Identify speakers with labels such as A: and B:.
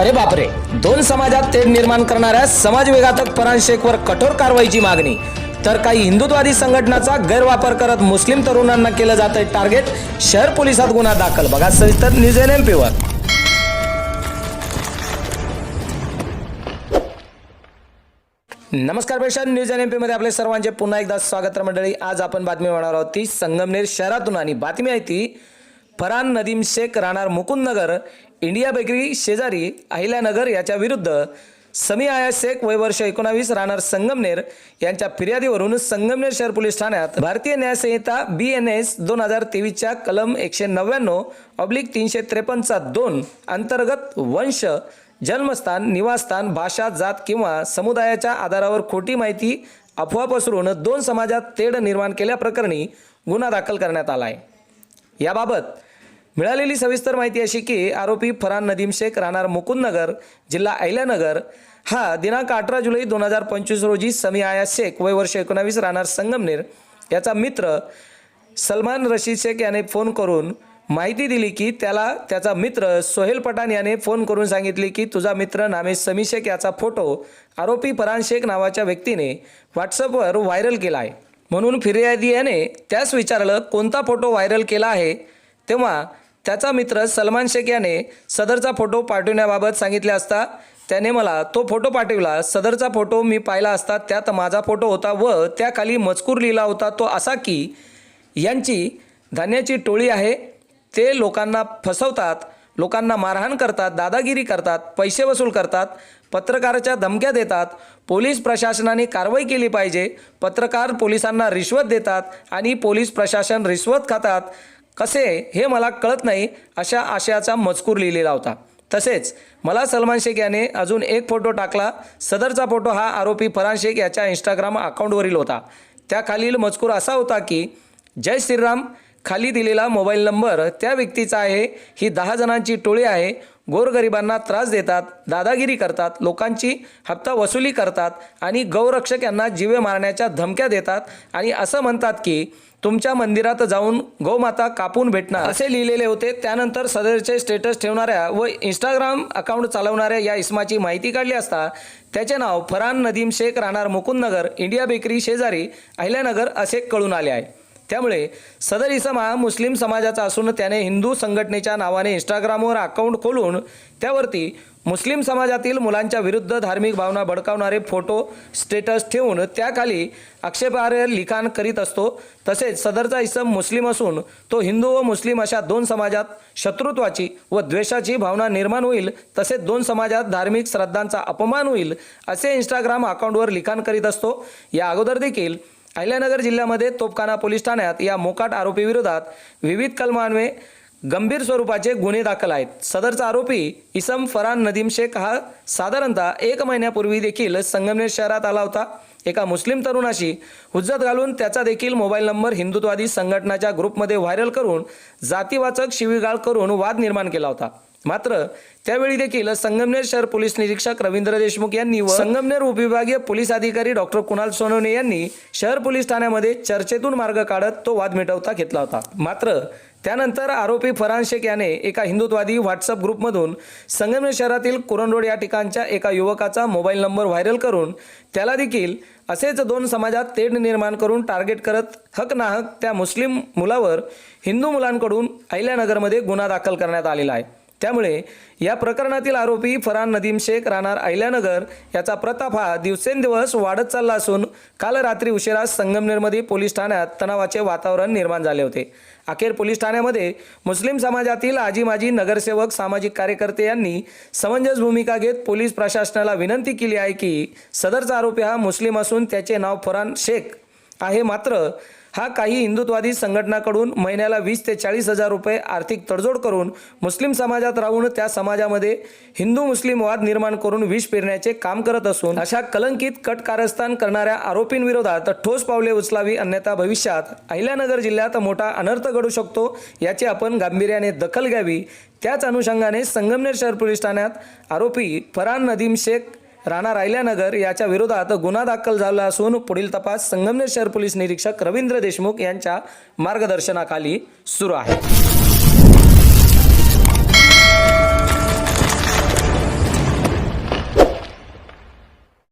A: अरे बापरे दोन समाजात तेढ निर्माण करणाऱ्या समाजविघातक परान शेखवर कठोर कारवाईची मागणी. तर काही हिंदुत्वादी संघटनाचा गैरवापर करत मुस्लिम तरुणांना केलं जात टार्गेट शहर पोलिसात गुन्हा दाखल. बघा सविस्तर न्यूज एन एम पीवर नमस्कार प्रेक्षक न्यूज एन एम पी मध्ये आपले सर्वांचे पुन्हा एकदा स्वागत मंडळी. आज आपण बातमी होणार आहोत ती संगमनेर शहरातून आणि बातमी आहे ती फरान नदीम शेख राहणार मुकुंदनगर इंडिया बेकरी शेजारी अहिल्यानगर याच्या विरुद्ध समी आया शेख वय वर्ष एकोणावीस राहणार संगमनेर यांच्या फिर्यादीवरून संगमनेर शहर पोलीस ठाण्यात भारतीय न्यायसंहिता बी एन एस दोन हजार तेवीसच्या कलम एकशे नव्याण्णव ऑब्लिक तीनशे त्रेपन्नचा दोन अंतर्गत वंश जन्मस्थान निवासस्थान भाषा जात किंवा समुदायाच्या आधारावर खोटी माहिती अफवा पसरून दोन समाजात तेढ निर्माण केल्याप्रकरणी गुन्हा दाखल करण्यात आला आहे याबाबत मिळालेली सविस्तर माहिती अशी की आरोपी फरान नदीम शेख राहणार मुकुंदनगर जिल्हा अहिल्यानगर. हा दिनांक अठरा जुलै दोन हजार पंचवीस रोजी समी आया शेख वय वर्ष एकोणावीस राहणार संगमनेर. याचा मित्र सलमान रशीद शेख याने फोन करून माहिती दिली की त्याला त्याचा मित्र सोहेल पठाण याने फोन करून सांगितले की तुझा मित्र नामे समी शेख याचा फोटो आरोपी फरान शेख नावाच्या व्यक्तीने व्हॉट्सअपवर व्हायरल केला आहे. म्हणून फिर्यादी याने त्यास विचारलं कोणता फोटो व्हायरल केला आहे? तेव्हा त्याचा मित्र सलमान शेख याने सदरचा फोटो पाठवण्याबाबत सांगितले असता त्याने मला तो फोटो पाठविला. सदरचा फोटो मी पाहिला असता त्यात माझा फोटो होता व त्याखाली मजकूर लिहिला होता. तो असा की यांची धान्याची टोळी आहे. ते लोकांना फसवतात लोकांना मारहाण करतात दादागिरी करतात पैसे वसूल करतात पत्रकाराच्या धमक्या देतात पोलीस प्रशासनाने कारवाई केली पाहिजे पत्रकार पोलिसांना रिश्वत देतात आणि पोलीस प्रशासन रिश्वत खातात. कसे हे मला कळत नाही अशा आशयाचा मजकूर लिहिलेला होता. तसेच मला सलमान शेख याने अजून एक फोटो टाकला. सदरचा फोटो हा आरोपी फरान शेख याच्या इंस्टाग्राम अकाउंटवरील होता. त्याखालील मजकूर असा होता की जय श्रीराम खाली दिलेला मोबाईल नंबर त्या व्यक्तीचा आहे. ही दहा जणांची टोळी आहे. गोरगरिबांना त्रास देतात दादागिरी करतात लोकांची हप्ता वसुली करतात आणि गौरक्षक यांना जीवे मारण्याच्या धमक्या देतात आणि असं म्हणतात की तुमच्या मंदिरात जाऊन गौमाता कापून भेटणार. असे लिहिलेले होते. त्यानंतर सदरचे स्टेटस ठेवणाऱ्या व इंस्टाग्राम अकाउंट चालवणाऱ्या या इस्माची माहिती काढली असता त्याचे नाव फरान नदीम शेख राहणार मुकुंदनगर इंडिया बेकरी शेजारी अहिल्यानगर असे कळून आले आहे. त्यामुळे सदर इसम हा मुस्लिम समाजाचा असून त्याने हिंदू संघटनेच्या नावाने इंस्टाग्रामवर अकाउंट खोलून त्यावरती मुस्लिम समाजातील मुलांच्या विरुद्ध धार्मिक भावना भडकावणारे फोटो स्टेटस ठेवून त्याखाली आक्षेपार्ह लिखाण करीत असतो. तसेच सदरचा इसम मुस्लिम असून तो हिंदू व मुस्लिम अशा दोन समाजात शत्रुत्वाची व द्वेषाची भावना निर्माण होईल. तसेच दोन समाजात धार्मिक श्रद्धांचा अपमान होईल असे इंस्टाग्राम अकाउंटवर लिखाण करीत असतो. या अगोदर देखील अहिल्यानगर जिल्ह्यामध्ये तोपखाना पोलीस ठाण्यात या मोकाट आरोपीविरोधात विविध कलमान्वये गंभीर स्वरूपाचे गुन्हे दाखल आहेत. सदरचा आरोपी इसम फरान नदीम शेख हा साधारणतः एक महिन्यापूर्वी देखील संगमनेर शहरात आला होता. एका मुस्लिम तरुणाशी हुज्जत घालून त्याचा देखील मोबाईल नंबर हिंदुत्वादी संघटनाच्या ग्रुपमध्ये व्हायरल करून जातीवाचक शिवीगाळ करून वाद निर्माण केला होता. मात्र त्यावेळी देखील संगमनेर शहर पोलीस निरीक्षक रवींद्र देशमुख यांनी व संगमनेर उपविभागीय पोलीस अधिकारी डॉक्टर कुणाल सोनवणे यांनी शहर पोलीस ठाण्यामध्ये चर्चेतून मार्ग काढत तो वाद मिटवता घेतला होता. मात्र त्यानंतर आरोपी फरान शेख याने एका हिंदुत्वादी व्हॉट्सअप ग्रुपमधून संगमनेर शहरातील कुरण रोड या ठिकाणच्या एका युवकाचा मोबाईल नंबर व्हायरल करून त्याला देखील असेच दोन समाजात तेढ निर्माण करून टार्गेट करत हक नाहक त्या मुस्लिम मुलावर हिंदू मुलांकडून अहिल्यानगरमध्ये गुन्हा दाखल करण्यात आलेला आहे. त्यामुळे या प्रकरणातील आरोपी फरहान नदीम शेख राहणार अहिल्यानगर याचा प्रताप हा दिवसेंदिवस वाढत चालला असून काल रात्री उशिरा संगमनेरमध्ये पोलीस ठाण्यात तणावाचे वातावरण निर्माण झाले होते. अखेर पोलीस ठाण्यामध्ये मुस्लिम समाजातील आजी माजी नगरसेवक सामाजिक कार्यकर्ते यांनी समंजस भूमिका घेत पोलीस प्रशासनाला विनंती केली आहे की सदरचा आरोपी हा मुस्लिम असून त्याचे नाव फरहान शेख आहे. मात्र हा काही हिंदुत्वादी संघटनाकडून महिन्याला वीस ते चाळीस हजार रुपये आर्थिक तडजोड करून मुस्लिम समाजात राहून त्या समाजामध्ये हिंदू मुस्लिम वाद निर्माण करून विष पेरण्याचे काम करत असून अशा कलंकित कट कारस्थान करणाऱ्या आरोपींविरोधात ठोस पावले उचलावी अन्यथा भविष्यात अहिल्यानगर जिल्ह्यात मोठा अनर्थ घडू शकतो याची आपण गांभीर्याने दखल घ्यावी. त्याच अनुषंगाने संगमनेर शहर पोलीस ठाण्यात आरोपी फरान नदीम शेख राणा रायल्यानगर याच्या विरोधात गुन्हा दाखल झाला असून पुढील तपास संगमनेर शहर पोलीस निरीक्षक रवींद्र देशमुख यांच्या मार्गदर्शनाखाली सुरू आहे.